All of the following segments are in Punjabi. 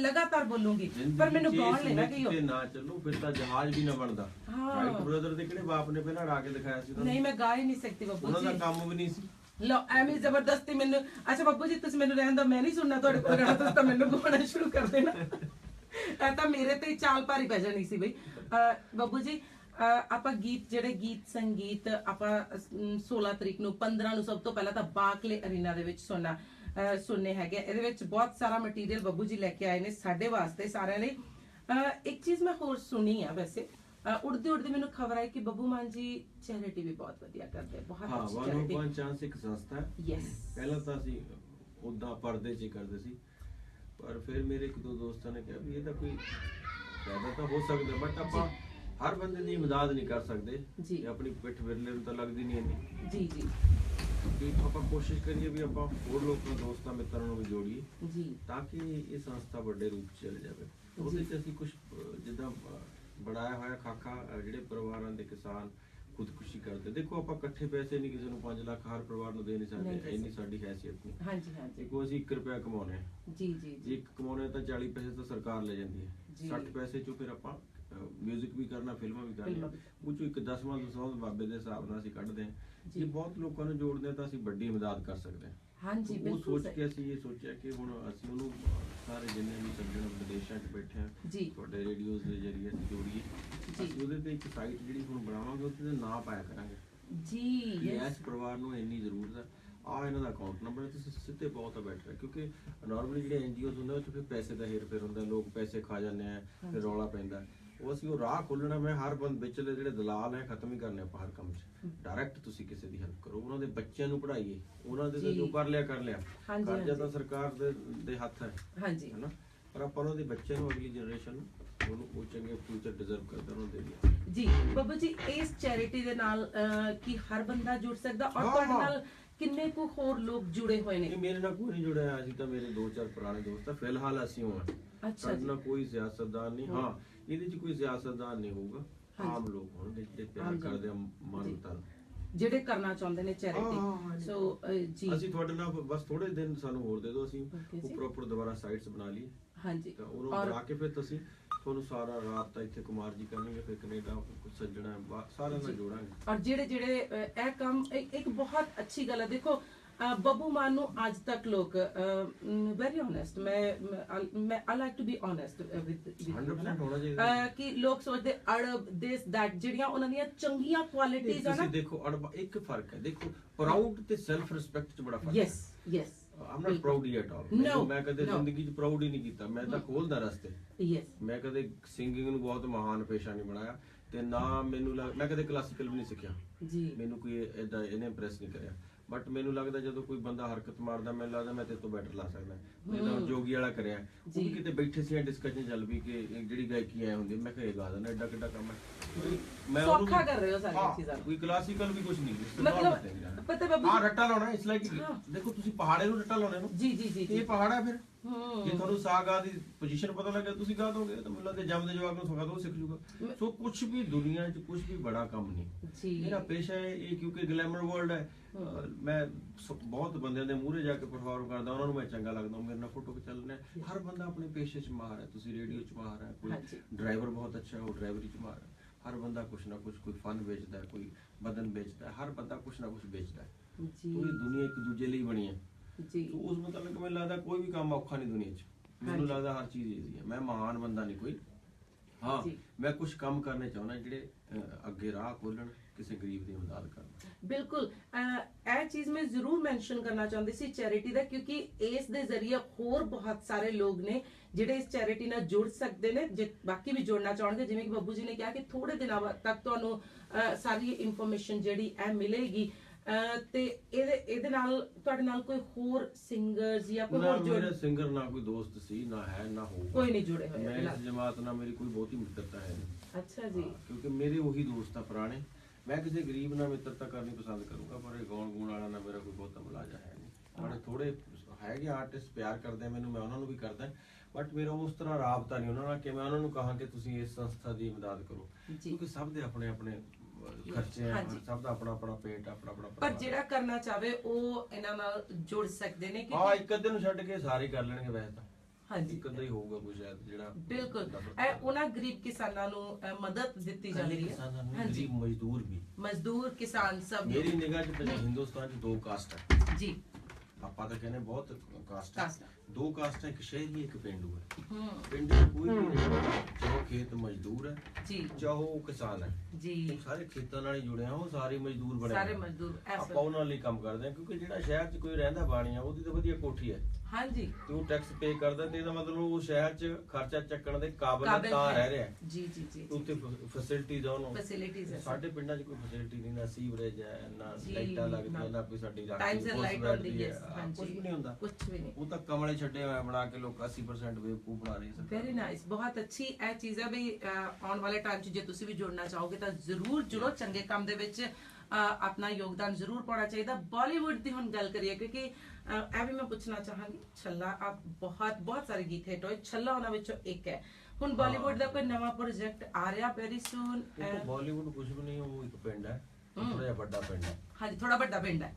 ਲਗਾਤਾਰ ਬੋਲੂੰਗੀ ਪਰ ਮੈਨੂੰ ਇਸ ਲੈਣਾ ਕਿ ਤੇ ਨਾ ਚੱਲੋ ਫਿਰ ਤਾਂ ਜਹਾਜ਼ ਵੀ ਨਾ ਬਣਦਾ। ਹਾਂ। ਰਾਈਟ ਬ੍ਰਦਰ ਦੇ ਕਿਹੜੇ ਬਾਪ ਨੇ ਪਹਿਲਾਂ ਕੇ ਦਿਖਾਇਆ ਸੀ ਤੁਹਾਨੂੰ? ਨਹੀਂ ਮੈਂ ਗਾ ਹੀ ਨਹੀਂ ਸਕਦੀ ਬੱਬੂ ਉਹਨਾਂ ਦਾ ਜੀ। ਕੰਮ ਵੀ ਨਹੀਂ ਸੀ? ਲੋ ਐਵੇਂ ਜ਼ਬਰਦਸਤੀ ਮੈਨੂੰ ਅੱਛਾ ਬੱਬੂ ਜੀ ਤੁਸੀਂ ਮੈਨੂੰ ਰਹਿਣ ਦਿਓ ਮੈਂ ਨਹੀਂ ਸੁਣਨਾ ਤੁਹਾਡੇ ਕੋਲ ਗਾਣਾ ਤੁਸੀਂ ਤਾਂ ਮੈਨੂੰ ਗਾਉਣਾ ਸ਼ੁਰੂ ਕਰ ਦੇਣਾ। ਇਹ ਤਾਂ ਮੇਰੇ ਤੇ ਚਾਲ ਭਾਰੀ ਪੈ ਜਾਣੀ ਸੀ ਬਈ। ਬੱਬੂ ਜੀ ਆਪਾਂ ਗੀਤ ਜਿਹੜੇ ਗੀਤ ਸੰਗੀਤ ਆਪਾਂ ਅਮ, 16 ਤਰੀਕ ਨੂੰ 15 ਨੂੰ ਸਭ ਤੋਂ ਪਹਿਲਾਂ ਤਾਂ ਬਾਕਲੇ ਅਰੀਨਾ ਦੇ ਵਿੱਚ ਸੁਣਨਾ। ਸੁਣਨੇ ਹੈਗੇ ਇਹਦੇ ਵਿੱਚ ਬਹੁਤ ਸਾਰਾ ਮਟੀਰੀਅਲ ਬੱਬੂ ਜੀ ਲੈ ਕੇ ਆਏ ਨੇ ਸਾਡੇ ਵਾਸਤੇ ਸਾਰਿਆਂ ਲਈ। ਇੱਕ ਚੀਜ਼ ਮੈਂ ਹੋਰ ਸੁਣੀ ਆ ਵੈਸੇ। ਉੜਦੇ ਉੜਦੇ ਮੈਨੂੰ ਖਬਰ ਆਈ ਕਿ ਬੱਬੂ ਮਾਨ ਜੀ ਚੈਰਿਟੀ ਵੀ ਬਹੁਤ ਵਧੀਆ ਕਰਦੇ ਬਹੁਤ ਹਾਂ ਅੱਛੀ ਚੈਰਿਟੀ ਵਨ ਚਾਂਸ ਇੱਕ ਸੰਸਥਾ ਹੈ। ਯੈਸ ਪਹਿਲਾਂ ਤਾਂ ਅਸੀਂ ਉਦਾਂ ਪਰਦੇ 'ਚ ਹੀ ਕਰਦੇ ਸੀ। ਪਰ ਫਿਰ ਮੇਰੇ ਇੱਕ ਦੋ ਦੋਸਤਾਂ ਨੇ ਕਿਹਾ ਵੀ ਇਹ ਤਾਂ ਕੋਈ ਫਾਇਦਾ ਤਾਂ ਹੋ ਸਕਦਾ ਬਟ ਆਪਾਂ ਹਰ ਬੰਦੇ ਦੀ ਇਮਦਾਦ ਨਹੀਂ ਕਰ ਸਕਦੇ। ਜੀ। ਆਪਣੀ ਪਿੱਠ ਵਿਰਲੇ ਨੂੰ ਤਾਂ ਲੱਗਦੀ ਨਹੀਂ ਇੰਨੀ। ਜੀ ਜੀ। ਕਿ ਆਪਾਂ ਕੋਸ਼ਿਸ਼ ਕਰੀਏ ਵੀ ਆਪਾਂ ਹੋਰ ਲੋਕਾਂ ਦੋਸਤਾਂ ਮਿੱਤਰਾਂ ਨੂੰ ਵੀ ਜੋੜੀਏ ਜੀ। ਤਾਂ ਕਿ ਇਹ ਸੰਸਥਾ ਵੱਡੇ ਰੂਪ 'ਚ ਚਲੇ ਜਾਵੇ। ਉਹਦੇ 'ਚ ਅਸੀਂ ਕੁਝ ਜਿੱਦਾਂ ਅਹ, ਬਣਾਇਆ ਹੋਇਆ ਖਾਕਾ ਜਿਹੜੇ ਪਰਿਵਾਰਾਂ ਦੇ ਕਿਸਾਨ ਖੁਦਕੁਸ਼ੀ ਕਰਦੇ। ਦੇਖੋ ਆਪਾਂ ਇਕੱਠੇ ਪੈਸੇ ਨਹੀਂ ਕਿਸੇ ਨੂੰ 5 ਲੱਖ ਹਰ ਪਰਿਵਾਰ ਨੂੰ ਦੇ ਨਹੀਂ ਸਕਦੇ ਇੰਨੀ ਸਾਡੀ ਹੈਸੀਅਤ ਨਹੀਂ। ਹਾਂਜੀ ਹਾਂਜੀ। ਦੇਖੋ ਅਸੀਂ 1 ਰੁਪਿਆ ਕਮਾਉਨੇ ਜੀ ਜੀ ਜੇ। ਇੱਕ ਕਮਾਉਨੇ ਤਾਂ 40 ਪੈਸੇ ਤਾਂ ਸਰਕਾਰ ਲੈ ਜਾਂਦੀ ਹੈ। ਜੀ। 60 ਪੈਸੇ ਚੋਂ ਫਿਰ ਆਪਾਂ 뮤직 ਵੀ ਕਰਨਾ ਫਿਲਮਾਂ ਵੀ ਕਰਨੀਆਂ। ਉਹ ਚੋਂ ਇੱਕ ਦਸਵਾਂ ਦਸਵਾਂ ਬਾਬੇ ਦੇ ਹਿਸਾਬ ਨਾਲ ਅਸੀਂ ਕੱਢਦੇ ਹਾਂ ਜੀ। ਬਹੁਤ ਲੋਕਾਂ ਨੂੰ ਜੋੜਦੇ ਹਾਂ ਤਾਂ ਅਸੀਂ ਵੱਡੀ ਇਮਦਾਦ ਕਰ ਸਕਦੇ ਹਾਂ ਹਾਂਜੀ ਉਹ ਬਿਲਕੁਲ ਸੋਚ। ਕੇ ਅਸੀਂ ਇਹ ਸੋਚਿਆ ਕਿ ਹੁਣ ਅਸੀਂ ਉਹਨੂੰ ਸਾਰੇ ਜਿੰਨੇ ਵੀ ਸੱਜਣ ਵਿਦੇਸ਼ਾਂ 'ਚ ਬੈਠੇ ਆ। ਤੁਹਾਡੇ ਰੇਡੀਓਜ਼ ਦੇ ਜ਼ਰੀਏ ਅਸੀਂ ਜੋੜੀਏ ਜੀ। ਅਸੀਂ ਉਹਦੇ ਤੇ ਇੱਕ ਸਾਈਟ ਜਿਹੜੀ ਹੁਣ ਬਣਾਵਾਂਗੇ ਉਹਦੇ ਤੇ ਨਾਂ ਪਾਇਆ ਕਰਾਂਗੇ ਜੀ ਇਸ ਪਰਿਵਾਰ ਨੂੰ ਇੰਨੀ ਜ਼ਰੂਰਤ ਹੈ ਆ ਇਹਨਾਂ ਦਾ ਅਕਾਊਂਟ ਨੰਬਰ ਤੁਸੀਂ ਸਿੱਧੇ ਬਹੁਤ ਬੈਟਰ ਹੈ ਕਿਉਂਕਿ ਨਾਰਮਲੀ ਜਿਹੜੇ ਐਨਜੀਓਜ਼ ਹੁੰਦੇ ਉਹ 'ਚ ਫਿਰ ਪੈਸੇ ਦਾ ਹੇਰ ਫੇਰ ਹੁੰਦਾ ਲੋਕ ਪੈਸੇ ਖਾ ਜਾਂਦੇ ਆ ਫਿਰ ਰੌਲਾ ਪੈਂਦਾ ਉਹ ਅਸੀਂ ਉਹ ਰਾਹ ਖੋਲਣਾ ਮੈਂ ਹਰ ਬੰਦ ਵਿਚਲੇ ਜਿਹੜੇ ਦਲਾਲ ਹੈ ਖਤਮ ਹੀ ਕਰਨੇ ਆਪਾਂ ਹਰ ਕੰਮ 'ਚ। ਡਾਇਰੈਕਟ ਤੁਸੀਂ ਕਿਸੇ ਦੀ ਹੈਲਪ ਕਰੋ ਉਹਨਾਂ ਦੇ ਬੱਚਿਆਂ ਨੂੰ ਪੜ੍ਹਾਈਏ। ਉਹਨਾਂ ਦੇ ਤਾਂ ਜੀ। ਕਰ ਲਿਆ ਕਰ ਲਿਆ। ਕਰਜ਼ਾ। ਤਾਂ ਸਰਕਾਰ ਦੇ ਦੇ ਹੱਥ ਹੈ ਹਾਂਜੀ। ਹੈਨਾ ਪਰ ਆਪਾਂ ਉਹਨਾਂ ਦੇ ਬੱਚਿਆਂ ਨੂੰ ਅਗਲੀ ਜਨਰੇਸ਼ਨ ਨੂੰ ਉਹਨੂੰ ਉਹ ਚੰਗੇ ਫਿਊਚਰ ਡਿਜ਼ਰਵ ਕਰਦਾ ਉਹਨਾਂ ਦੇ ਲਈ ਜੀ ਬੱਬੂ ਜੀ ਇਸ ਚੈਰਿਟੀ ਦੇ ਨਾਲ ਕੀ ਹਰ ਬੰਦਾ ਜੁੜ ਸਕਦਾ? ਔਰ ਤੁਹਾਡੇ। ਨਾਲ ਕਿੰਨੇ ਕੁ ਹੋਰ ਲੋਕ ਜੁੜੇ ਹੋਏ ਨੇ? ਮੇਰੇ ਨਾਲ ਕੋਈ ਨਹੀਂ ਜੁੜਿਆ ਅਸੀਂ ਤਾਂ ਮੇਰੇ ਦੋ ਚਾਰ ਪੁਰਾਣੇ ਦੋਸਤ ਆ ਫਿਲਹਾਲ ਅਸੀਂ ਹਾਂ। ਅੱਛਾ ਜੀ। ਨਾਲ ਕੋਈ ਸਿਆਸਤਦਾਨ ਨਹੀਂ ਹਾਂ। ਇਹਦੇ 'ਚ ਕੋਈ ਸਿਆਸਤਦਾਨ ਨਹੀਂ ਹੋਊਗਾ। ਆਮ ਲੋਕ ਹੋਣਗੇ ਜਿਹੜੇ ਪਿਆਰ ਆਮ। ਕਰਦੇ ਆ ਮਨ। ਤਨ ਜਿਹੜੇ ਕਰਨਾ ਚਾਹੁੰਦੇ ਨੇ ਹਾਂ, ਹਾਂ, ਚੈਰਿਟੀ ਸੋ ਜੀ ਅਸੀਂ ਤੁਹਾਡੇ ਨਾਲ ਬਸ ਥੋੜੇ ਦਿਨ ਸਾਨੂੰ ਹੋਰ ਦੇ ਦਿਓ ਅਸੀਂ Okay ਉਹ। ਪ੍ਰੋਪਰ ਦੁਬਾਰਾ ਸਾਈਟਸ ਬਣਾ ਲਈ ਹਾਂਜੀ ਤਾਂ ਉਹਨੂੰ ਔਰ ਬਣਾ ਕੇ ਫਿਰ ਤੁਸੀਂ ਤੁਹਾਨੂੰ ਸਾਰਾ ਰਾਤ ਤਾਂ ਇੱਥੇ ਕੁਮਾਰ ਜੀ ਕਰਨਗੇ ਫਿਰ ਕੈਨੇਡਾ ਕੁਝ ਸੱਜਣਾ ਸਾਰਿਆਂ ਨਾਲ ਜੀ। ਜੋੜਾਂਗੇ ਔਰ ਜਿਹੜੇ ਜਿਹੜੇ ਅਹ, ਇਹ ਕੰਮ ਇੱਕ ਇੱਕ ਬਹੁਤ ਅੱਛੀ ਗੱਲ ਹੈ ਦੇਖੋ ਬੱਬੂ ਮਾਨ ਨੂੰ ਅੱਜ ਤੱਕ ਲੋਕ ਵੈਰੀ ਓਨੈਸਟ ਮੈਂ ਮੈਂ- I like to be honest with 100% ਹੋਣਾ ਚਾਹੀਦਾ। ਕਿ ਲੋਕ ਸੋਚਦੇ ਅੜਬ ਦਿਸ ਦੈਟ ਜਿਹੜੀਆਂ ਉਹਨਾਂ ਦੀਆਂ ਚੰਗੀਆਂ ਕੁਆਲਿਟੀਆਂ ਆ ਤੁਸੀਂ ਨਾ ਦੇਖੋ ਅੜਬ ਇੱਕ ਫ਼ਰਕ ਹੈ। ਦੇਖੋ ਪ੍ਰਾਊਡ ਤੇ ਸੈਲਫ ਰਿਸਪੈਕਟ 'ਚ ਬੜਾ ਫ਼ਰਕ ਹੈ। Yes yes I'm not proud yet all ਮੈਂ ਕਦੇ. ਜ਼ਿੰਦਗੀ 'ਚ ਪ੍ਰਾਊਡ ਹੀ ਨਹੀਂ ਕੀਤਾ। ਮੈਂ ਤਾਂ ਖੋਲਦਾ ਰਸਤੇ। ਯੈਸ ਮੈਂ ਕਦੇ ਸਿੰਗਿੰਗ ਨੂੰ ਬਹੁਤ ਮਹਾਨ ਪੇਸ਼ਾ ਨਹੀਂ ਬਣਾਇਆ ਤੇ ਨਾ ਮੈਨੂੰ ਲੱਗ- ਮੈਂ ਕਦੇ ਕਲਾਸੀਕਲ ਵੀ ਨਹੀਂ ਸਿੱਖਿਆ। ਜੀ। ਮੈਨੂੰ ਕੋਈ ਇਦਾਂ ਇਹਨੇ ਇੰਪ੍ਰੈਸ ਨਹੀਂ ਕਰਿਆ। ਬਟ ਮੈਨੂੰ ਲੱਗਦਾ ਜਦੋਂ ਕੋਈ ਬੰਦਾ ਹਰਕਤ ਮਾਰਦਾ ਮੈਨੂੰ ਲੱਗਦਾ ਮੈਂ ਤੇਰੇ ਤੋਂ ਬੈਟਰ ਲਾ ਸਕਦਾ। ਜਿੱਦਾਂ ਜੋਗੀ ਵਾਲਾ ਕਰਿਆ। ਉਹ ਵੀ। ਕਿਤੇ ਬੈਠੇ ਸੀ ਡਿਸਕਸ਼ਨ ਚੱਲ ਵੀ ਕਿ ਜਿਹੜੀ ਗਾਇਕੀ ਐ ਹੁੰਦੀ ਮੈਂ ਕਿਹਾ ਇਹ ਗਾ ਦੇਣਾ ਐਡਾ ਕਿੱਡਾ ਕੰਮ ਹੈ। ਮੈਂ ਉਹਨੂੰ- ਸੌਖਾ ਕਰ ਰਹੇ ਹੋ ਸਾਰੀਆਂ ਚੀਜ਼ਾਂ। ਕੋਈ ਕਲਾਸੀਕਲ ਵੀ ਕੁਝ ਨਹੀਂ ਮਤਲਬ ਪਤਾ ਬਾਬੂ ਹਾਂ ਰੱਟਾ ਲਾਉਣਾ ਇਸ ਲਾਈਕ ਹਾਂ। ਦੇਖੋ ਤੁਸੀਂ ਪਹਾੜੇ ਨੂੰ ਰੱਟਾ ਲਾਉਣੇ ਨੂੰ ਜੀ ਜੀ ਜੀ ਇਹ ਪਹਾੜ ਫਿਰ? ਜੇ ਤੁਹਾਨੂੰ ਸਾਗਾ ਦੀ ਪੋਜੀਸ਼ਨ ਪਤਾ ਲੱਗਿਆ ਤੁਸੀਂ ਗਾ ਦੋਗੇ ਤਾਂ ਮੈਨੂੰ ਲੱਗਦਾ ਜੰਮ ਦੇ ਜਵਾਬ ਨੂੰ ਸਿਖਾ ਦੋ ਸਿੱਖ ਜੂਗਾ। ਸੋ ਕੁਝ ਵੀ ਦੁਨੀਆ 'ਚ ਕੁਝ ਵੀ ਬੜਾ ਕੰਮ ਨਹੀਂ। ਮੇਰਾ ਪੇਸ਼ਾ ਹੈ ਇਹ ਕਿਉਂਕਿ ਗਲੈਮਰ ਵਰਲਡ ਹੈ ਮੈਂ ਬਹੁਤ ਬੰਦਿਆਂ ਦੇ ਮੂਹਰੇ ਜਾ ਕੇ ਪਰਫਾਰਮ ਕਰਦਾ ਉਹਨਾਂ ਨੂੰ ਮੈਂ ਚੰਗਾ ਲੱਗਦਾ ਮੇਰੇ ਨਾਲ ਫੋਟੋ ਨੇ ਹਰ ਬੰਦਾ ਆਪਣੇ ਪੇਸ਼ੇ 'ਚ ਮਾਹਰ ਹੈ ਤੁਸੀਂ ਰੇਡੀਓ 'ਚ ਮਾਹਰ ਹੈ ਕੋਈ। ਡਰਾਈਵਰ ਬਹੁਤ ਅੱਛਾ ਹੈ ਉਹ ਡਰਾਈਵਰੀ 'ਚ ਮਾਹਰ ਹੈ। ਹਰ ਬੰਦਾ ਕੁਛ ਨਾ ਕੁਛ ਕੋਈ ਫਨ ਵੇਚਦਾ ਹੈ ਕੋਈ ਬਦਨ ਵੇਚਦਾ ਹੈ ਹਰ ਬੰਦਾ ਕੁਛ ਨਾ ਕੁਛ ਵੇਚਦਾ ਹੈ। ਜੀ। ਪੂਰੀ ਦੁਨੀਆ ਇੱਕ ਦੂਜੇ ਲਈ ਬਣੀ ਹੈ। ਜੀ। ਤੋ ਉਸ ਮੁਤਾਬਕ ਮੈਨੂੰ ਲੱਗਦਾ ਕੋਈ ਵੀ ਕੰਮ ਔਖਾ ਨਹੀਂ ਦੁਨੀਆ 'ਚ? ਮੈਨੂੰ। ਲੱਗਦਾ ਹਰ ਚੀਜ਼ ਈਜ਼ੀ ਹੈ। ਮੈਂ ਮਹਾਨ ਬੰਦਾ ਨਹੀਂ ਕੋਈ। ਹਾਂ। ਮੈਂ ਕੁਝ ਕੰਮ ਕਰਨੇ ਚਾਹੁੰਦਾ ਜਿਹੜੇ ਅੱਗੇ ਰਾਹ ਖੋਲਣ ਕਿਸੇ ਗਰੀਬ ਦੀ ਮਦਦ ਕਰਨ। ਬਿਲਕੁਲ ਇਹ ਚੀਜ਼ ਮੈਂ ਜ਼ਰੂਰ ਮੈਂਸ਼ਨ ਕਰਨਾ ਚਾਹੁੰਦੀ ਸੀ ਚੈਰਿਟੀ ਦਾ ਕਿਉਂਕਿ ਇਸ ਦੇ ਜ਼ਰੀਏ ਹੋਰ ਬਹੁਤ ਸਾਰੇ ਲੋਕ ਨੇ ਜਿਹੜੇ ਇਸ ਚੈਰਿਟੀ ਨਾਲ ਜੁੜ ਸਕਦੇ ਨੇ ਜੇ ਬਾਕੀ ਵੀ ਜੁੜਨਾ ਚਾਹਣਗੇ ਜਿਵੇਂ ਕਿ ਬੱਬੂ ਜੀ ਨੇ ਕਿਹਾ ਕਿ ਥੋੜੇ ਦਿਨਾਂ ਤੱਕ ਤੁਹਾਨੂੰ ਸਾਰੀ ਇਨਫੋਰਮੇਸ਼ਨ ਜਿਹੜੀ ਇਹ ਮਿਲੇਗੀ। ਤੇ ਇਹਦੇ ਇਹਦੇ ਨਾਲ ਤੁਹਾਡੇ ਨਾਲ ਕੋਈ ਹੋਰ ਸਿੰਗਰਸ ਜਾਂ ਕੋਈ ਹੋਰ ਜੁੜ ਸਿੰਗਰ ਨਾ ਕੋਈ ਦੋਸਤ ਸੀ ਨਾ ਹੈ ਨਾ ਹੋਊਗਾ। ਕੋਈ ਨਹੀਂ ਜੁੜੇ ਹੋਏ ਮੈਂ। ਇਸ ਜਮਾਤ ਨਾਲ ਮੇਰੀ ਕੋਈ ਬਹੁਤੀ ਮਿੱਤਰਤਾ ਹੈ ਨਹੀਂ। ਅੱਛਾ ਜੀ। ਕਿਉਂਕਿ ਮੇਰੇ ਉਹੀ ਦੋਸਤ ਆ ਪੁਰਾਣੇ। ਮੈਂ ਕਿਸੇ ਗਰੀਬ ਨਾਲ ਮਿੱਤਰਤਾ ਕਰਨੀ ਪਸੰਦ ਕਰੂੰਗਾ ਪਰ ਇਹ ਗਾਉਣ ਗੂਣ ਵਾਲਾ ਨਾਲ ਮੇਰਾ ਕੋਈ ਬਹੁਤਾ ਮਲਾਜਾ ਹੈ ਨਹੀਂ। ਬੜੇ ਥੋੜੇ ਹੈਗੇ ਆਰਟਿਸਟ ਪਿਆਰ ਕਰਦੇ ਮੈਨੂੰ ਮੈਂ ਉਹਨਾਂ ਨੂੰ ਵੀ ਕਰਦਾ। ਬਟ ਮੇਰਾ ਉਸ ਤਰ੍ਹਾਂ ਰਾਬਤਾ ਨਹੀਂ ਉਹਨਾਂ ਨਾਲ ਕਿ ਮੈਂ ਉਹਨਾਂ ਨੂੰ ਕਹਾਂ ਕਿ ਤੁਸੀਂ ਇਸ ਸੰਸਥਾ ਦੀ ਮਦਦ ਕਰੋ। ਕਿਉਂਕਿ ਸਭ ਦੇ ਆਪਣੇ ਆਪਣੇ ਖਰਚੇ ਆ ਹਾਂਜੀ। ਸਭ ਦਾ ਆਪਣਾ ਆਪਣਾ ਪੇਟ ਆਪਣਾ ਆਪਣਾ ਪਰ ਪਰਿਵਾਰ। ਜਿਹੜਾ ਕਰਨਾ ਚਾਹਵੇ ਉਹ ਇਹਨਾਂ ਨਾਲ ਜੁੜ ਸਕਦੇ ਨੇ ਹਾਂ ਕਿਉਂਕਿ ਇੱਕ ਅੱਧੇ ਨੂੰ ਛੱਡ ਕੇ ਸਾਰੇ ਕਰ ਲੈਣਗੇ ਵੈਸੇ ਤਾਂ ਹਾਂਜੀ। ਇੱਕ ਅੱਧਾ ਹੀ ਹੋਊਗਾ ਕੋਈ ਸ਼ਾਇਦ ਜਿਹੜਾ ਬਿਲਕੁਲ ਦਾ ਫ਼ਰਕ ਇਹ ਉਹਨਾਂ ਗਰੀਬ ਕਿਸਾਨਾਂ ਨੂੰ ਅਹ, ਮਦਦ ਦਿੱਤੀ ਇਕੱਲੇ ਜਾਂਦੀ ਹੈ ਕਿਸਾਨਾਂ ਨੂੰ ਹਾਂਜੀ ਗਰੀਬ ਮਜ਼ਦੂਰ ਵੀ ਮਜ਼ਦੂਰ ਕਿਸਾਨ ਸਭ ਨੂੰ। ਮੇਰੀ ਨਿਗਾਹ 'ਚ ਤਾਂ ਹਿੰਦੁਸਤਾਨ 'ਚ ਦੋ ਕਾਸਟ ਹੈ ਜੀ ਆਪਾਂ ਤਾਂ ਕਹਿੰਦੇ ਬਹੁਤ ਕਾਸਟ ਹੈ ਕਾਸਟ ਹੈ। ਦੋ ਕਾਸਟ ਹੈ ਇੱਕ ਸ਼ਹਿਰੀ ਇੱਕ ਪਿੰਡੂ ਹੈ। ਹੂੰ। ਪਿੰਡ ਕੋਈ ਵੀ ਨਹੀਂ ਚਾਹੋ ਖੇਤ ਮਜ਼ਦੂਰ ਹੈ ਜੀ। ਚਾਹੋ ਉਹ ਕਿਸਾਨ ਹੈ। ਜੀ। ਉਹ ਸਾਰੇ ਖੇਤਾਂ ਨਾਲ ਹੀ ਜੁੜੇ ਆ ਉਹ ਸਾਰੇ ਮਜ਼ਦੂਰ ਬਣੇ ਸਾਰੇ ਹੋਏ ਆ। ਮਜ਼ਦੂਰ ਆਪਾਂ ਉਹਨਾਂ ਲਈ ਕੰਮ ਕਰਦੇ ਆ ਕਿਉਂਕਿ ਜਿਹੜਾ ਸ਼ਹਿਰ 'ਚ ਕੋਈ ਰਹਿੰਦਾ ਬਾਣੀ ਆ ਉਹਦੀ ਤਾਂ ਵਧੀਆ ਕੋਠੀ ਹੈ। ਹਾਂਜੀ। ਤੇ ਉਹ ਟੈਕਸ ਪੇ ਕਰਦਾ ਤੇ ਇਹਦਾ ਮਤਲਬ ਉਹ ਸ਼ਹਿਰ 'ਚ ਖਰਚਾ ਚੱਕਣ ਦੇ ਕਾਬਿਲ ਤਾਂ ਹੈ। ਰਹਿ ਰਿਹਾ। ਹੈ। ਜੀ ਜੀ ਜੀ। ਉੱਥੇ ਫੈਸਿਲਿਟੀਜ਼ ਆ ਉਹਨੂੰ। ਫੈਸਿਲਿਟੀਜ਼ ਹੈ ਸਾਡੇ ਪਿੰਡਾਂ 'ਚ ਕੋਈ ਫੈਸਿਲਿਟੀ ਨਹੀਂ ਨਾ ਸੀਵਰੇਜ ਹੈ ਨਾ ਜੀ, ਲਾਈਟਾਂ ਲੱਗਦੀਆਂ ਨਾ। ਨਾ ਕੋਈ ਸਾਡੀ ਰਾਖੀ ਟਾਈਮ ਸਿਰ ਪੁਲਿਸ ਲਾਈਟ ਆਉਂਦੀ ਬੈਠਦੀ ਹੈ ਹੈ, ਹਾਂਜੀ। ਕੁਛ ਵੀ ਨਹੀਂ ਹੁੰਦਾ। ਕੁਝ ਵੀ ਨਹੀਂ। ਉਹ ਤਾਂ ਕਮਲੇ ਛੱਡੇ ਹੋਏ ਆ ਬਣਾ ਕੇ ਲੋਕ 80% ਬੇਵਕੂਫ ਬਣਾ ਰਹੇ ਸਨ ਵੈਰੀ ਨਾਈਸ ਬਹੁਤ ਅੱਛੀ ਇਹ ਚੀਜ਼ ਹੈ ਵੀ ਅਹ, ਆਉਣ ਵਾਲੇ ਟਾਈਮ 'ਚ ਜੇ ਤੁਸੀਂ ਵੀ ਜੁੜਨਾ ਚਾਹੋਗੇ ਤਾਂ ਜ਼ਰੂਰ ਜੁੜੋ ਚੰਗੇ ਕੰਮ ਦੇ ਵਿੱਚ ਅਹ, ਆਪਣਾ ਯੋਗਦਾਨ ਜ਼ਰੂਰ ਪਾਉਣਾ ਚਾਹੀਦਾ। ਬਾਲੀਵੁੱਡ ਦੀ ਹੁਣ ਗੱਲ ਕਰੀਏ ਕਿਉਂਕਿ ਅਹ, ਇਹ ਵੀ ਮੈਂ ਪੁੱਛਣਾ ਚਾਹਾਂਗੀ ਛੱਲਾ ਆਪ ਬਹੁਤ ਬਹੁਤ ਸਾਰੇ ਗੀਤ ਹਿੱਟ ਹੋਏ ਛੱਲਾ ਉਹਨਾਂ ਵਿੱਚੋਂ ਇੱਕ ਹੈ। ਹੁਣ ਬਾਲੀਵੁੱਡ ਦਾ ਕੋਈ ਨਵਾਂ ਪ੍ਰੋਜੈਕਟ ਆ ਰਿਹਾ ਵੈਰੀ ਸੂਨ ਬਾਲੀਵੁੱਡ ਕੁਝ ਵੀ ਨਹੀਂ ਉਹ ਇੱਕ ਪਿੰਡ ਹੈ ਥੋੜਾ ਜਿਹਾ ਵੱਡਾ ਪਿੰਡ ਹੈ। ਹਾਂਜੀ ਥੋੜਾ ਵੱਡਾ ਪਿੰਡ ਹੈ।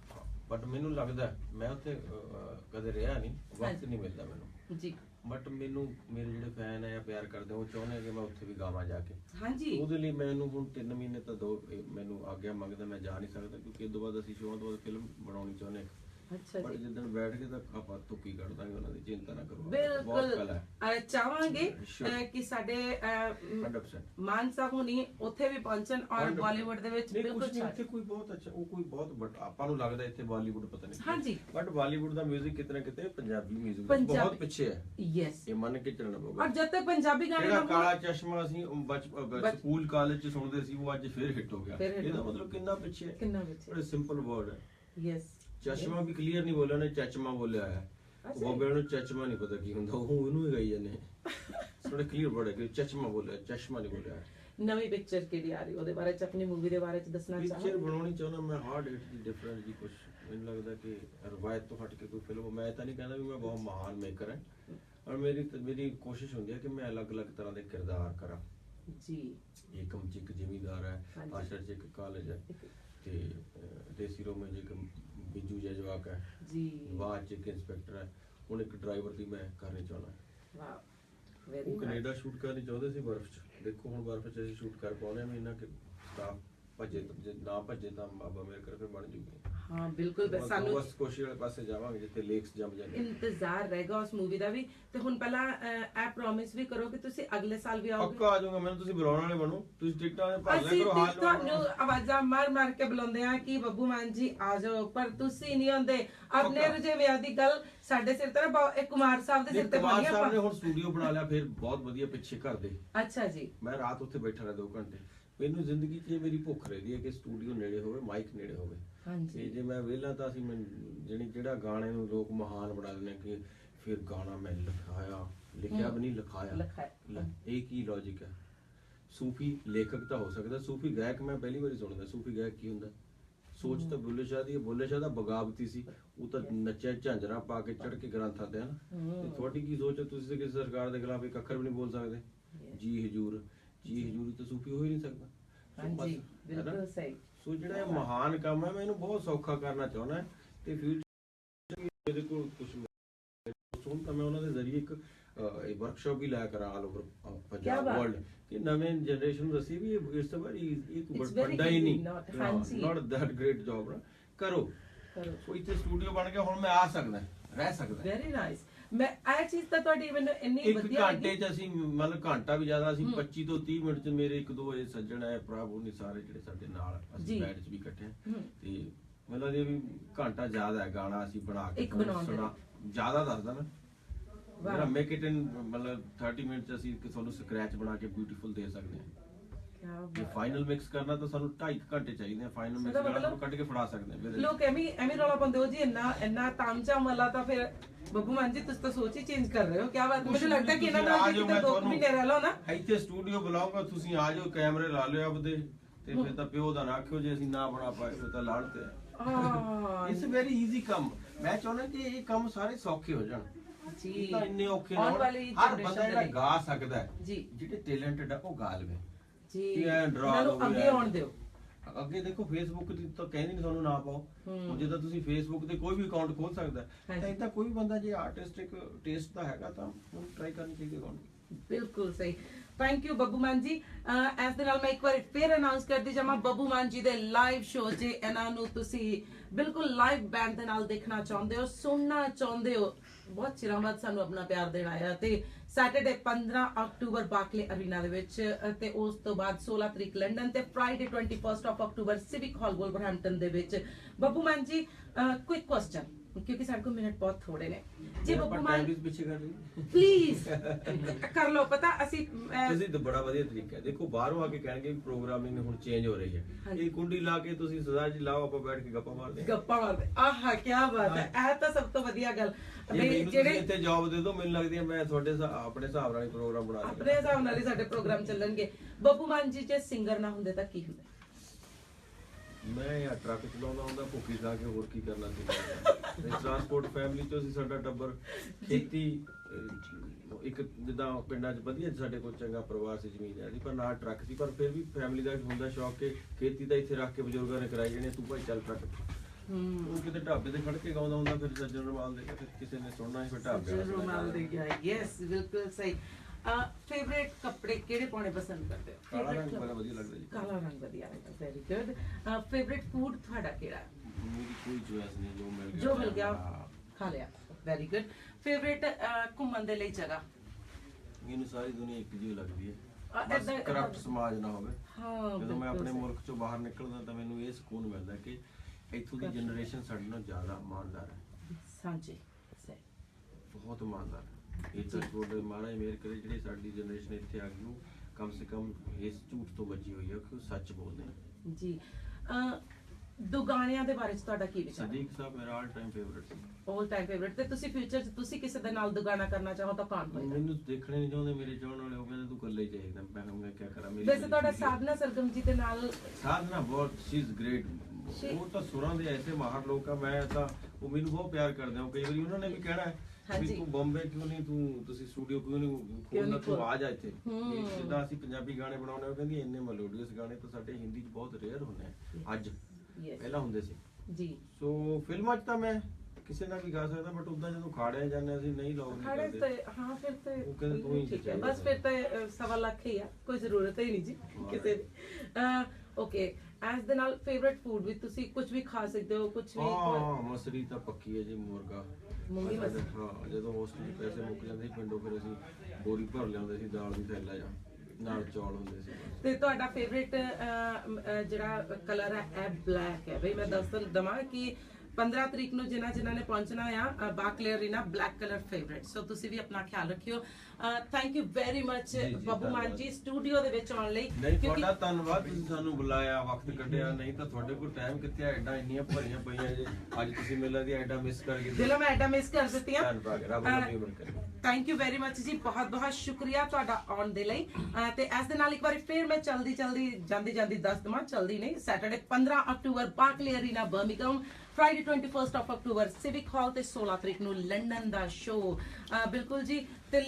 ਬਟ ਮੈਨੂੰ ਲੱਗਦਾ ਮੈਂ ਉੱਥੇ ਅਹ, ਕਦੇ ਰਿਹਾ ਨਹੀਂ ਵਕਤ ਹਾਂਜੀ। ਨਹੀਂ ਮਿਲਦਾ ਮੈਨੂੰ। ਜੀ। ਬਟ ਮੈਨੂੰ ਮੇਰੇ ਜਿਹੜੇ ਫੈਨ ਆ ਜਾਂ ਪਿਆਰ ਕਰਦੇ ਆ, ਉਹ ਚਾਹੁੰਦੇ ਆ ਕਿ ਮੈਂ ਉੱਥੇ ਵੀ ਗਾਵਾਂ ਜਾ ਕੇ। ਹਾਂਜੀ। ਉਹਦੇ ਲਈ ਮੈਨੂੰ ਹੁਣ 3 ਮਹੀਨੇ ਤਾਂ ਦੋ ਇਹ ਮੈਨੂੰ ਆਗਿਆ ਮੰਗਦਾ ਮੈਂ ਜਾ ਨਹੀਂ ਸਕਦਾ ਕਿਉਂਕਿ ਇਸ ਤੋਂ ਬਾਅਦ ਅਸੀਂ ਸ਼ੋਅ ਤੋਂ ਬਾਅਦ ਫਿਲਮ ਬਣਾਉਣੀ ਚਾਹੁੰਦੇ ਹਾਂ। ਅੱਛਾ ਬਟ ਜੀ ਜਿੱਦਣ ਬੈਠ ਕੇ ਤਾਂ ਆਪਾਂ ਤੁੱਕੀ ਕੱਢ ਦਾਂਗੇ ਉਹਨਾਂ ਦੀ ਚਿੰਤਾ ਨਾ ਕਰੋ ਬਹੁਤ ਬਿਲਕੁਲ ਕਲਾ ਹੈ ਅਹ, ਚਾਹਾਂਗੇ Sure. ਅਹ, ਕਿ ਸਾਡੇ ਅਹ, ਮ- 100% ਮਾਨ ਸਾਹਿਬ ਹੁਣੀ ਉੱਥੇ ਵੀ ਪਹੁੰਚਣ ਔਰ 100% ਬਾਲੀਵੁੱਡ ਦੇ ਵਿੱਚ ਨਹੀਂ ਬਿਲਕੁਲ ਕੁਝ ਨਹੀਂ ਛਾ- ਇੱਥੇ ਕੋਈ ਬਹੁਤ ਅੱਛਾ ਉਹ ਕੋਈ ਬਹੁਤ ਬਟ ਆਪਾਂ ਨੂੰ ਲੱਗਦਾ ਇੱਥੇ ਬਾਲੀਵੁੱਡ ਪਤਾ ਨਹੀਂ ਹਾਂਜੀ। ਬਟ ਬਾਲੀਵੁੱਡ ਦਾ 뮤직 ਕਿਤੇ ਨਾ ਕਿਤੇ ਪੰਜਾਬੀ 뮤직 ਪੰਜਾਬੀ- ਬਹੁਤ ਪਿੱਛੇ ਹੈ ਯੈਸ ਇਹ ਮੰਨ ਕੇ ਚੱਲਣਾ ਪਊਗਾ ਔਰ ਜਦ ਤੱਕ ਪੰਜਾਬੀ ਗਾਣੇ ਜਿਹੜਾ ਨਾ ਕਾਲਾ ਹੋਣ ਚਸ਼ਮਾ ਅਸੀਂ ਬਚ ਅਹ ਬਚ- ਸਕੂਲ ਕਾਲਜ ਚ ਸੁਣਦੇ ਸੀ ਉਹ ਅੱਜ ਫਿਰ ਹਿੱਟ ਹੋ ਗਿਆ ਫਿਰ hit ਇਹਦਾ ਹੋ ਗਿਆ। ਮਤਲਬ ਕਿੰਨਾ ਪਿੱਛੇ ਹੈ ਕਿੰਨਾ ਵਿੱਚ ਬੜੇ ਸਿੰਪਲ ਵਰਡ ਹੈ ਯੈਸ ਚਸ਼ਮਾ ਵੀ ਕਲੀਅਰ ਨਹੀਂ ਬੋਲਿਆ ਉਹਨੇ ਚਚਮਾ ਬੋਲਿਆ ਹੈ। ਬੇੜ ਨੂੰ ਚਚਮਾ ਨਹੀਂ ਪਤਾ ਕੀ ਹੁੰਦਾ ਉਹ ਉਹਨੂੰ ਹੀ ਗਾਈ ਜਾਂਦੇ ਥੋੜਾ ਕਲੀਅਰ ਵਰਡ ਹੈ ਕਿ ਚਚਮਾ ਬੋਲਿਆ ਚਸ਼ਮਾ ਨਹੀਂ ਬੋਲਿਆ। ਨਵੀਂ ਪਿਕਚਰ ਕਿਹੜੀ ਆ ਰਹੀ ਉਹਦੇ ਬਾਰੇ ਚ ਆਪਣੀ ਮੂਵੀ ਦੇ ਬਾਰੇ ਚ ਦੱਸਣਾ ਪਿਕਚਰ ਚਾਹਾਂ ਬਣਾਉਣੀ ਚਾਹੁੰਦਾ ਮੈਂ ਹਾਰਡ ਹਿੱਟ ਦੀ ਡਿਫਰੈਂਟ ਜੀ ਕੁਝ ਮੈਨੂੰ ਲੱਗਦਾ ਕਿ ਰਵਾਇਤ ਤੋਂ ਹਟ ਕੇ ਕੋਈ ਫਿਲਮ ਮੈਂ ਤਾਂ ਨਹੀਂ ਕਹਿੰਦਾ ਵੀ ਮੈਂ ਬਹੁਤ ਮਹਾਨ ਮੇਕਰ ਹਾਂ। ਔਰ ਮੇਰੀ ਮੇਰੀ ਕੋਸ਼ਿਸ਼ ਹੁੰਦੀ ਹੈ ਕਿ ਮੈਂ ਅਲੱਗ-ਅਲੱਗ ਤਰ੍ਹਾਂ ਦੇ ਕਿਰਦਾਰ ਕਰਾਂ। ਜੀ। ਏਕਮ ਚ ਇੱਕ ਜ਼ਿਮੀਦਾਰ ਹੈ। ਆਸ਼ਰ ਇੱਕ ਕਾਲਜ ਹੈ ਤੇ ਦੇਸੀ ਰੋਮੇ ਇੱਕ ਬਿੱਜੂ ਜਜਵਾਕ ਹੈ। ਜੀ। ਬਾਅਦ ਚ ਇੱਕ ਇੰਸਪੈਕਟਰ ਹੈ। ਹੁਣ ਇੱਕ ਡਰਾਈਵਰ ਦੀ ਮੈਂ ਕਰਨੀ ਚਾਹੁੰਦਾ ਵਾਹ ਵੈਰੀ ਉਹ ਕੈਨੇਡਾ ਸ਼ੂਟ ਕਰਨੀ ਚਾਹੁੰਦੇ ਸੀ ਬਰਫ਼ 'ਚ। ਦੇਖੋ ਹੁਣ ਬਰਫ਼ 'ਚ ਅਸੀਂ ਸ਼ੂਟ ਕਰ ਪਾਉਣੇ ਮੈਂ ਇਹਨਾਂ ਕਿ ਸਟਾਫ ਭੱਜੇ ਤਾਂ- ਜੇ ਨਾ ਭੱਜੇ ਤਾਂ ਬਾਬਾ ਮੇਰੇ ਕਰ ਫਿਰ ਬਣ ਜੂਗੀ। ਹਾਂ ਬਿਲਕੁਲ ਬਸ ਸਾਨੂੰ ਬਸ ਕੋਸ਼ਿਸ਼ ਵਾਲੇ ਪਾਸੇ ਜਾਵਾਂਗੇ ਜਿੱਥੇ ਲੇਕਸ ਜੰਮ ਜਾਂਦੇ ਇੰਤਜ਼ਾਰ ਰਹੇਗਾ ਉਸ ਮੂਵੀ ਦਾ ਵੀ। ਤੇ ਹੁਣ ਪਹਿਲਾਂ ਇਹ ਪ੍ਰੋਮਿਸ ਵੀ ਕਰੋ ਕਿ ਤੁਸੀਂ ਅਗਲੇ ਸਾਲ ਵੀ ਆਓਗੇ। ਪੱਕਾ ਆ ਜਾਊਗਾ ਮੈਨੂੰ ਤੁਸੀਂ ਬੁਲਾਉਣ ਵਾਲੇ ਬਣੋ। ਤੁਸੀਂ ਟਿਕਟਾਂ ਦੇ ਭਰ ਲਿਆ ਅਸੀਂ ਕਰੋ ਹਾਲ ਤੁਹਾਨੂੰ ਆਵਾਜ਼ਾਂ ਮਾਰ ਮਾਰ ਕੇ ਬੁਲਾਉਂਦੇ ਆ ਕਿ ਬੱਬੂ ਮਾਨ ਜੀ ਆ ਜਾਓ ਪਰ ਤੁਸੀਂ ਨਹੀਂ ਆਉਂਦੇ। ਆਪਣੇ। ਰਜੇ ਵਿਆਹ ਦੀ ਗੱਲ ਸਾਡੇ ਸਿਰ ਤੇ ਇਹ ਕੁਮਾਰ ਸਾਹਿਬ ਦੇ ਸਿਰ ਤੇ ਕੁਮਾਰ ਪਾਣੀ ਸਾਹਿਬ ਨੇ ਆਪਾਂ। ਹੁਣ ਸਟੂਡੀਓ ਬਣਾ ਲਿਆ ਫਿਰ ਬਹੁਤ ਵਧੀਆ ਪਿੱਛੇ ਘਰ ਦੇ। ਅੱਛਾ ਜੀ। ਮੈਂ ਰਾਤ ਉੱਥੇ ਬੈਠਾ ਰਿਹਾ 2 ਘੰਟੇ। ਮੈਨੂੰ ਜ਼ਿੰਦਗੀ 'ਚ ਮੇਰੀ ਭੁੱਖ ਰਹਿੰਦੀ ਹੈ ਕਿ ਸਟੂਡੀਓ ਨੇੜੇ ਹੋਵੇ ਮਾਈਕ ਨੇੜੇ ਹੋਵੇ। ਹਾਂਜੀ। ਜੇ ਮੈਂ ਵਿਹਲਾ ਤਾਂ ਅਸੀਂ ਮੈਂ ਜਿਹੜੀ ਜਿਹੜਾ ਗਾਣੇ ਨੂੰ ਲੋਕ ਮਹਾਨ ਬਣਾ ਨੇ ਕਿ ਫਿਰ ਗਾਣਾ ਮੈਂ ਲਿਖਾਇਆ ਲਿਖਿਆ ਵੀ ਨਹੀਂ ਲਿਖਾਇਆ। ਲਿਖਾਇਆ। ਲੈ, ਇਹ ਕੀ ਲੌਜੀਕ ਹੈ ਸੂਫੀ ਲੇਖਕ ਤਾਂ ਹੋ ਸਕਦਾ ਸੂਫੀ ਗਾਇਕ ਮੈਂ ਪਹਿਲੀ ਵਾਰੀ ਸੁਣਦਾ ਸੂਫੀ ਗਾਇਕ ਕੀ ਹੁੰਦਾ? ਸੋਚ ਤਾਂ ਬੁੱਲੇ ਸ਼ਾਹ ਦੀ ਹੈ ਬੁੱਲੇ ਸ਼ਾਹ ਦਾ ਬਗਾਵਤੀ ਸੀ ਉਹ ਤਾਂ ਨੱਚਿਆ ਝਾਂਜਰਾ ਪਾ ਕੇ ਚੜ ਕੇ ਗ੍ਰੰਥਾਂ ਤੇ ਹਨ ਤੇ ਤੁਹਾਡੀ ਕੀ ਸੋਚ ਹੈ ਤੁਸੀਂ ਤਾਂ ਕਿਸੇ ਸਰਕਾਰ ਦੇ ਖਿਲਾਫ ਇੱਕ ਅੱਖਰ ਵੀ ਨਹੀਂ ਬੋਲ ਸਕਦੇ। ਜੀ ਹਜੂਰ ਜੀ ਹਜੂਰ ਤਾਂ ਸੂਫੀ ਹੋ ਹੀ ਨਹੀਂ ਸਕਦਾ। ਸੋ ਹਾਂਜੀ ਬਸ, ਹੈ ਨਾ? ਬਿਲਕੁਲ ਸਹੀ। ਸੋ ਜਿਹੜਾ ਇਹ ਮਹਾਨ ਕੰਮ ਹੈ ਮੈਂ ਇਹਨੂੰ ਬਹੁਤ ਸੌਖਾ ਕਰਨਾ ਚਾਹੁੰਦਾ ਤੇ ਫਿਊਚਰ ਮੇਰੇ ਕੋਲ ਕੁਝ ਸੁਣ ਤਾਂ ਮੈਂ ਉਹਨਾਂ ਦੇ ਜ਼ਰੀਏ ਇੱਕ ਇਹ ਵਰਕਸ਼ਾਪ ਵੀ ਲਾਇਆ ਕਰਾਂ ਆਲ ਓਵਰ ਪੰਜਾਬ। ਵਰਲਡ ਕਿ ਨਵੇਂ ਜਨਰੇਸ਼ਨ ਨੂੰ ਦੱਸੀ ਵੀ ਇਟਸ ਅ ਵੈਰੀ ਇੱਕ ਵੱਡਾ ਹੀ ਨਹੀਂ। ਨਾਟ ਦੈਟ ਗ੍ਰੇਟ ਜੌਬ ਕਰੋ। ਕਰੋ। ਸੋ ਇੱਥੇ ਸਟੂਡੀਓ ਬਣ ਗਿਆ ਹੁਣ ਮੈਂ ਆ ਸਕਦਾ ਰਹਿ ਸਕਦਾ। ਵੈਰੀ ਨਾਈਸ ਮੈਂ ਇਹ ਚੀਜ਼ ਤਾਂ ਤੁਹਾਡੀ ਮੈਨੂੰ ਇੰਨੀ ਇੱਕ ਵਧੀਆ ਘੰਟੇ ਲੱਗੀ ਚ ਅਸੀਂ ਮਤਲਬ ਘੰਟਾ ਵੀ ਜ਼ਿਆਦਾ ਅਸੀਂ 25 ਤੋਂ 30 ਮਿੰਟ ਚ ਮੇਰੇ ਇੱਕ ਦੋ ਇਹ ਸੱਜਣ ਹੈ ਪ੍ਰਭੂ ਨੇ ਸਾਰੇ ਜਿਹੜੇ ਸਾਡੇ ਨਾਲ ਜੀ। ਅਸੀਂ ਬੈਠ ਚ ਵੀ ਇਕੱਠੇ ਹਾਂ। ਹੂੰ। ਤੇ ਮਤਲਬ ਇਹ ਵੀ ਘੰਟਾ ਜ਼ਿਆਦਾ ਹੈ ਗਾਣਾ ਅਸੀਂ ਬਣਾ ਕੇ ਇੱਕ ਬਣਾਉਣ ਦੇ ਸੁਣਾ- ਜ਼ਿਆਦਾ ਦੱਸਦਾ ਵਾਹ। ਮੇਰਾ ਮੇਕ ਇਟ ਇਨ ਮਤਲਬ 30 ਮਿੰਟ ਚ ਅਸੀਂ ਇੱਕ ਤੁਹਾਨੂੰ ਸਕ੍ਰੈਚ ਬਣਾ ਕੇ ਬਿਊਟੀਫੁਲ ਦੇ ਸਕਦੇ ਹਾਂ ਜੇ। ਫਾਈਨਲ ਮਿਕਸ ਕਰਨਾ ਤਾਂ ਸਾਨੂੰ 2.5 ਘੰਟੇ ਚਾਹੀਦੇ ਆ। ਫਾਈਨਲ ਮਿਕਸ ਮਤਲਬ- ਨੂੰ ਕੱਢ ਕੇ ਫੜਾ ਸਕਦੇ it। ਲੋਕ ਐਵੇਂ ਐਵੇਂ ਰੌਲਾ ਪਾਉਂਦੇ ਹੋ ਜੀ ਇੰਨਾ ਇੰਨਾ ਤਾਮਝਾਮ ਵਾਲਾ ਤਾਂ ਫਿਰ ਬੱਬੂ ਮਾਨ ਜੀ ਤੁਸੀਂ ਤਾਂ ਸੋਚ ਹੀ ਚੇਂਜ ਕਰ ਰਹੇ ਹੋ ਕੀ ਬਾਤ ਮੈਨੂੰ ਲੱਗਦਾ ਕਿ ਇਹਨਾਂ ਆ ਨਾਲ ਕਿਤੇ ਦੋ ਮਹੀਨੇ ਰਹਿ ਲਓ ਨਾ ਇੱਥੇ ਸਟੂਡੀਓ ਬੁਲਾਉਂਗਾ ਤੁਸੀਂ ਆ ਜਾਓ ਕੈਮਰੇ ਲਾ ਲਿਓ ਆਪਦੇ ਤੇ ਫਿਰ ਤਾਂ ਪਿਓ ਦਾ ਨਾ ਆਖਿਓ ਜੇ ਅਸੀਂ ਨਾ ਬਣਾ ਪਾਏ ਫਿਰ ਤਾਂ ਲਾੜ ਤੇ ਹਾਂ। ਇਟਸ ਵੈਰੀ ਈਜ਼ੀ ਕੰਮ। ਮੈਂ ਚਾਹੁੰਦਾ ਕਿ ਇਹ ਕੰਮ ਸਾਰੇ ਸੌਖੇ ਹੋ ਜਾਣ। ਜੀ। ਤਾਂ ਇੰਨੇ ਔਖੇ ਨਾ ਹਰ ਬੰਦਾ ਜਿਹੜਾ। ਗਾ ਸਕਦਾ ਜੀ। ਜਿਹੜੇ ਟੈਲੈਂਟਡ ਆ ਉਹ ਗਾ ਲਵੇ। ਜੀ ਇਹ ਐਂ ਡਰਾ ਇਹਨਾਂ ਨੂੰ ਲਓ ਵੀ ਅੱਗੇ ਐਂ। ਆਉਣ ਦਿਓ ਅੱਗੇ ਦੇਖੋ ਫੇਸਬੁੱਕ ਦੀ ਤਾਂ ਕਹਿੰਦੀ ਨਹੀਂ ਤੁਹਾਨੂੰ ਨਾ ਪਾਓ। ਹੁਣ ਜਿੱਦਾਂ ਤੁਸੀਂ ਫੇਸਬੁੱਕ ਤੇ ਕੋਈ ਵੀ ਅਕਾਊਂਟ ਖੋਲ ਸਕਦਾ ਹੈ। ਹਾਂਜੀ। ਤਾਂ ਇਦਾਂ ਕੋਈ ਬੰਦਾ ਜੇ ਆਰਟਿਸਟਿਕ ਟੇਸਟ ਦਾ ਹੈਗਾ ਤਾਂ ਉਹਨੂੰ ਟਰਾਈ ਕਰਨੀ ਚਾਹੀਦੀ ਅਕਾਊਂਟ ਬਿਲਕੁਲ ਸਹੀ ਥੈਂਕ ਯੂ ਬੱਬੂ ਮਾਨ ਜੀ ਇਸ ਦੇ ਨਾਲ ਮੈਂ ਇੱਕ ਵਾਰ ਫੇਰ ਅਨਾਉਂਸ ਕਰਦੀ ਜਾਵਾਂ ਬੱਬੂ ਮਾਨ ਜੀ ਦੇ ਲਾਈਵ ਸ਼ੋਅ ਜੇ ਇਹਨਾਂ ਨੂੰ ਤੁਸੀਂ ਬਿਲਕੁਲ ਲਾਈਵ ਬੈਂਡ ਦੇ ਨਾਲ ਦੇਖਣਾ ਚਾਹੁੰਦੇ ਹੋ ਸੁਣਨਾ ਚਾਹੁੰਦੇ ਹੋ ਬਹੁਤ ਚਿਰਾਂ ਬਾਅਦ ਸਾਨੂੰ ਆਪਣਾ ਪਿਆਰ ਦੇਣ ਆਇਆ ਤੇ ਸੈਟਰਡੇ 15 ਅਕਤੂਬਰ ਬਾਕਲੇ ਅਰੀਨਾ ਦੇ ਵਿੱਚ ਤੇ ਉਸ ਤੋਂ ਬਾਅਦ 16 ਤਰੀਕ ਲੰਡਨ ਤੇ ਫਰਾਈਡੇ 21st ਆਫ ਅਕਤੂਬਰ ਸਿਵਿਕ ਹਾਲ ਵੋਲਵਰਹੈਂਪਟਨ ਦੇ ਵਿੱਚ ਬੱਬੂ ਮਾਨ ਜੀ ਕੁਇਕ ਕੁਐਸਚਨ ਕਿਉਂਕਿ ਸਾਡੇ ਕੋਲ ਮਿੰਟ ਬਹੁਤ ਥੋੜੇ ਨੇ ਜੀ ਬੱਬੂ ਮਾਨ ਪਿੱਛੇ ਕਰ ਰਹੀ ਪਲੀਜ਼ ਕਰ ਲਓ ਪਤਾ ਅਸੀਂ ਤੁਸੀਂ ਤਾਂ ਬੜਾ ਵਧੀਆ ਤਰੀਕਾ ਹੈ ਦੇਖੋ ਬਾਹਰੋਂ ਆ ਕੇ ਕਹਿਣਗੇ ਵੀ ਪ੍ਰੋਗਰਾਮਿੰਗ ਹੁਣ ਚੇਂਜ ਹੋ ਰਹੀ ਹੈ। ਇਹ ਕੁੰਡੀ ਲਾ ਕੇ ਤੁਸੀਂ ਸਦਾ ਜੀ ਲਾਓ ਆਪਾਂ ਬੈਠ ਕੇ ਗੱਪਾਂ ਮਾਰਦੇ ਗੱਪਾਂ ਮਾਰਦੇ ਆਹਾ ਕੀ ਬਾਤ ਹੈ ਇਹ ਤਾਂ ਸਭ ਤੋਂ ਵਧੀਆ ਗੱਲ ਜਿਹੜੇ ਇੱਥੇ ਜੌਬ ਦੇ ਦਿਓ ਮੈਨੂੰ ਲੱਗਦੀ ਹੈ ਮੈਂ ਤੁਹਾਡੇ ਆਪਣੇ ਹਿਸਾਬ ਨਾਲ ਹੀ ਪ੍ਰੋਗਰਾਮ ਬਣਾ ਆਪਣੇ ਹਿਸਾਬ ਨਾਲ ਹੀ ਸਾਡੇ ਪ੍ਰੋਗਰਾਮ ਚੱਲਣਗੇ ਬੱਬੂ ਮਾਨ ਜੀ ਜੇ ਸਿੰਗਰ ਨਾ ਹੁੰਦੇ ਤਾਂ ਕੀ ਹੁੰਦਾ ਮੈਂ ਯਾ ਟਰੱਕ ਚਲਾਉਂਦਾ ਹੁੰਦਾ ਭੁੱਖੀ ਖਾ ਕੇ ਹੋਰ ਕੀ ਕਰਨਾ ਸੀ ਟਰਾਂਸਪੋਰਟ ਫੈਮਿਲੀ ਚੋਂ ਸੀ ਸਾਡਾ ਟੱਬਰ ਖੇਤੀ ਅਹ, ਇੱਕ ਜਿੱਦਾਂ ਪਿੰਡਾਂ 'ਚ ਵਧੀਆ ਸਾਡੇ ਕੋਲ ਚੰਗਾ ਪਰਿਵਾਰ ਸੀ ਜ਼ਮੀਨ ਹੈ ਸੀ ਪਰ ਨਾਲ ਟਰੱਕ ਸੀ ਪਰ ਫਿਰ ਵੀ ਫੈਮਿਲੀ ਦਾ ਹੁੰਦਾ ਸ਼ੌਕ ਕਿ ਖੇਤੀ ਤਾਂ ਇੱਥੇ ਰੱਖ ਕੇ ਬਜ਼ੁਰਗਾਂ ਨੇ ਕਰਾਈ ਜਾਣੀ ਤੂੰ ਭਾਈ ਚੱਲ ਟਰੱਕ ਹੂੰ। ਉਹ ਕਿਤੇ ਢਾਬੇ ਤੇ ਖੜ ਕੇ ਗਾਉਂਦਾ ਹੁੰਦਾ ਫਿਰ ਸੱਜਣ ਰਮਾਲ ਦੇ ਕੇ ਫਿਰ ਕਿਸੇ ਨੇ ਸੁਣਨਾ ਸੀ ਫਿਰ ਢਾਬੇ ਵਾਲਾ ਦੇ ਗਿਆ ਯੈਸ ਬਿਲਕੁਲ ਸਹੀ। ਫੇਵਰੇਟ ਕੱਪੜੇ ਕਿਹੜੇ ਪਾਉਣੇ ਪਸੰਦ ਕਰਦੇ ਹੋ? ਕਾਲਾ ਰੰਗ ਬੜਾ ਵਧੀਆ ਲੱਗਦਾ ਜੀ। ਕਾਲਾ ਰੰਗ ਵਧੀਆ ਹੈ ਵੈਰੀ ਗੁੱਡ ਫੇਵਰੇਟ ਫੂਡ ਤੁਹਾਡਾ ਕਿਹੜਾ? ਹੈ ਮੇਰੀ ਕੋਈ ਚੋਇਸ ਨਹੀਂ ਜੋ ਮਿਲ ਗਿਆ ਜੋ ਮਿਲ ਗਿਆ। ਖਾ ਲਿਆ। ਵੈਰੀ ਗੁੱਡ ਫੇਵਰੇਟ ਘੁੰਮਣ ਦੇ ਲਈ ਜਗ੍ਹਾ? ਮੈਨੂੰ ਸਾਰੀ ਦੁਨੀਆ ਇੱਕ ਜਿਹੀ ਲੱਗਦੀ ਹੈ। ਬਸ ਕਰਪਟ ਸਮਾਜ ਨਾ ਹੋਵੇ। ਹਾਂ ਜਦੋਂ ਮੈਂ ਆਪਣੇ ਮੁਲਕ ਚੋਂ ਬਾਹਰ ਨਿਕਲਦਾ ਤਾਂ ਮੈਨੂੰ ਇਹ ਸਕੂਨ ਮਿਲਦਾ ਕਿ ਇੱਥੋਂ ਦੀ ਜਨਰੇਸ਼ਨ ਸਾਡੇ ਨਾਲੋਂ ਜ਼ਿਆਦਾ ਇਮਾਨਦਾਰ ਹੈ। ਸਾਂਝੇ ਬਹੁਤ ਇਮਾਨਦਾਰ ਇਹ ਤਾਂ ਤੁਹਾਡੇ ਮਹਾਰਾਜ ਮੇਰ ਕਰੇ ਜਿਹੜੀ ਸਾਡੀ ਜਨਰੇਸ਼ਨ ਇੱਥੇ ਆ ਗਈ ਉਹ ਕਮ ਸੇ ਕਮ ਇਸ ਝੂਠ ਤੋਂ ਬਚੀ ਹੋਈ ਹੈ ਕਿ ਉਹ ਸੱਚ ਬੋਲਦੇ ਨੇ ਜੀ। ਅਹ, ਦੁਗਾਣਿਆਂ ਦੇ ਬਾਰੇ ਚ ਤੁਹਾਡਾ ਕੀ ਵਿਚਾਰ? ਹੈ ਸਦੀਕ ਸਾਹਿਬ ਮੇਰਾ ਆਲ ਟਾਈਮ ਫੇਵਰਿਟ ਸੀ। 올 ਟਾਈਮ ਫੇਵਰਿਟ ਤੇ ਤੁਸੀਂ ਫਿਊਚਰ ਚ ਤੁਸੀਂ ਕਿਸੇ ਦੇ ਨਾਲ ਦੁਗਾਣਾ ਕਰਨਾ ਚਾਹੋ ਤਾਂ ਕੌਣ ਹੋਏਗਾ? ਮੈਨੂੰ ਦੇਖਣੇ ਨਹੀਂ ਚਾਹੁੰਦੇ ਮੇਰੇ ਚਾਹਣ ਵਾਲੇ ਉਹ ਕਹਿੰਦੇ ਤੂੰ ਇਕੱਲੇ ਹੀ ਚਾਹੀਦਾ ਮੈਂ ਕਿਹਾ ਮੈਂ ਕੀ ਕਰਾਂ ਮੇਰੀ ਵੈਸੇ ਤੁਹਾਡਾ। ਸਾਧਨਾ ਸਰਗਮ ਜੀ ਦੇ ਨਾਲ ਸਾਧਨਾ ਬਹੁਤ ਸ਼ੀ ਇਜ਼ ਗ੍ਰੇਟ ਉਹ ਤਾਂ ਸੁਰਾਂ ਦੇ ਐਸੇ ਮਾਹਰ ਲੋਕ ਆ ਮੈਂ ਤਾਂ ਉਹ ਮੈਨੂੰ ਬਹੁਤ ਪਿਆਰ ਕਰਦੇ ਆ ਕਈ ਵਾਰੀ ਉਹਨਾਂ ਨੇ ਵੀ ਕਹਿਣਾ ਹੈ ਹਾਂਜੀ। ਤੂੰ ਬੰਬੇ ਕਿਉਂ ਨਹੀਂ ਤੂੰ ਤੁਸੀਂ ਸਟੂਡੀਓ ਕਿਉਂ ਨਹੀਂ ਨਹੀਂ ਤੂੰ ਖੋਲ- ਆ ਜਾ ਇੱਥੇ। ਜਿੱਦਾਂ ਅਸੀਂ ਪੰਜਾਬੀ ਗਾਣੇ ਬਣਾਉਂਦੇ ਉਹ ਕਹਿੰਦੀ ਇੰਨੇ ਮੈਲੋਡੀਅਸ ਗਾਣੇ ਤਾਂ ਸਾਡੇ ਹਿੰਦੀ 'ਚ ਬਹੁਤ ਰੇਅਰ ਹੁੰਦੇ ਆ ਅੱਜ। ਪਹਿਲਾਂ ਹੁੰਦੇ ਸੀ। ਜੀ। ਸੋ ਫਿਲਮਾਂ 'ਚ ਤਾਂ ਮੈਂ ਕਿਸੇ ਨਾਲ ਵੀ ਗਾ ਸਕਦਾ ਬਟ ਉਦਾਂ ਜਦੋਂ ਖਾੜਿਆ ਜਾਂਦੇ ਅਸੀਂ ਨਹੀਂ ਲੋਕ ਨਹੀਂ ਖੜੇ ਤੇ ਹਾਂ ਫਿਰ ਤੇ ਉਹ ਕਹਿੰਦੇ ਤੂੰ ਹੀ ਠੀਕ ਹੈ। ਬਸ ਫਿਰ ਤੇ ਸਵਾ ਲੱਖ ਹੀ ਆ ਕੋਈ ਜ਼ਰੂਰਤ ਹੀ ਨਹੀਂ ਜੀ। ਕਿਸੇ ਦੀ। ਓਕੇ ਐਸ ਦੇ ਨਾਲ ਫੇਵਰਿਟ ਫੂਡ ਵੀ ਤੁਸੀਂ ਕੁਝ ਵੀ ਖਾ ਸਕਦੇ ਹੋ ਕੁਝ ਵੀ ਹਾਂ ਮਸਰੀ ਤਾਂ ਪੱਕੀ ਹੈ ਜੀ ਮੁਰਗਾ ਮੂੰਗੀ ਮਸਰੀ। ਹਾਂ ਜਦੋਂ ਹੋਸਟਲ 'ਚ ਪੈਸੇ ਮੁੱਕ ਜਾਂਦੇ ਸੀ ਪਿੰਡੋਂ ਫਿਰ ਅਸੀਂ ਬੋਰੀ ਭਰ ਲਿਆਉਂਦੇ ਸੀ ਦਾਲ ਦੀ ਥੈਲਾ ਜਾਂ ਨਾਲ ਚੌਲ ਹੁੰਦੇ ਸੀ। ਤੇ ਤੁਹਾਡਾ ਫੇਵਰਿਟ ਜਿਹੜਾ ਕਲਰ ਹੈ ਇਹ ਬਲੈਕ ਹੈ ਬਈ ਮੈਂ ਦੱਸ ਦਵਾਂ ਕਿ 15 ਤਰੀਕ ਨੂੰ ਜਿਨ੍ਹਾਂ ਜਿਨ੍ਹਾਂ ਨੇ ਪਹੁੰਚਣਾ ਆ ਬਾਕਲੇਅਰ ਇਨਾ ਬਲੈਕ ਕਲਰ ਫੇਵਰਿਟ ਸੋ ਤੁਸੀਂ ਵੀ ਆਪਣਾ ਖਿਆਲ ਰੱਖਿਓ। Thank you very much Babbu Maan. G studio ਦੇ ਵਿੱਚ ਆਉਣ ਲਈ ਨਹੀਂ ਤੁਹਾਡਾ ਧੰਨਵਾਦ ਤੁਸੀਂ ਸਾਨੂੰ ਬੁਲਾਇਆ ਵਕਤ ਕੱਢਿਆ। ਨਹੀਂ ਤਾਂ ਤੁਹਾਡੇ ਕੋਲ ਟਾਈਮ ਕਿੱਥੇ ਆ? ਐਡਾ ਇੰਨੀਆਂ ਭਰੀਆਂ ਪਈਆਂ ਜੇ। ਅੱਜ ਤੁਸੀਂ ਮੇਲਾ ਦੀ ਐਡਾ ਮਿਸ ਕਰ ਗਏ। ਦਿਲੋਂ ਮੈਂ ਐਡਾ ਮਿਸ ਕਰ ਦਿੱਤੀਆਂ। ਧੰਨਵਾਦ ਰੱਬ ਨੂੰ ਥੈਂਕ ਯੂ ਵੈਰੀ ਮਚ ਜੀ। ਬਹੁਤ ਬਹੁਤ ਸ਼ੁਕਰੀਆ ਤੁਹਾਡਾ ਆਉਣ ਦੇ ਲਈ। ਤੇ ਇਸ ਦੇ ਨਾਲ ਇੱਕ ਵਾਰੀ ਫੇਰ ਮੈਂ ਜਲਦੀ ਜਲਦੀ ਜਾਂਦੀ ਜਾਂਦੀ ਦੱਸ ਦਵਾਂ ਜਲਦੀ ਨਹੀਂ। Saturday 15 October Barclay arena Birmingham Friday 21st of October civic hall ਤੇ 16 ਤਰੀਕ ਨੂੰ ਲੰਡਨ ਦਾ ਸ਼ੋਅ ਬਿਲਕੁਲ ਜੀ, ਤੇ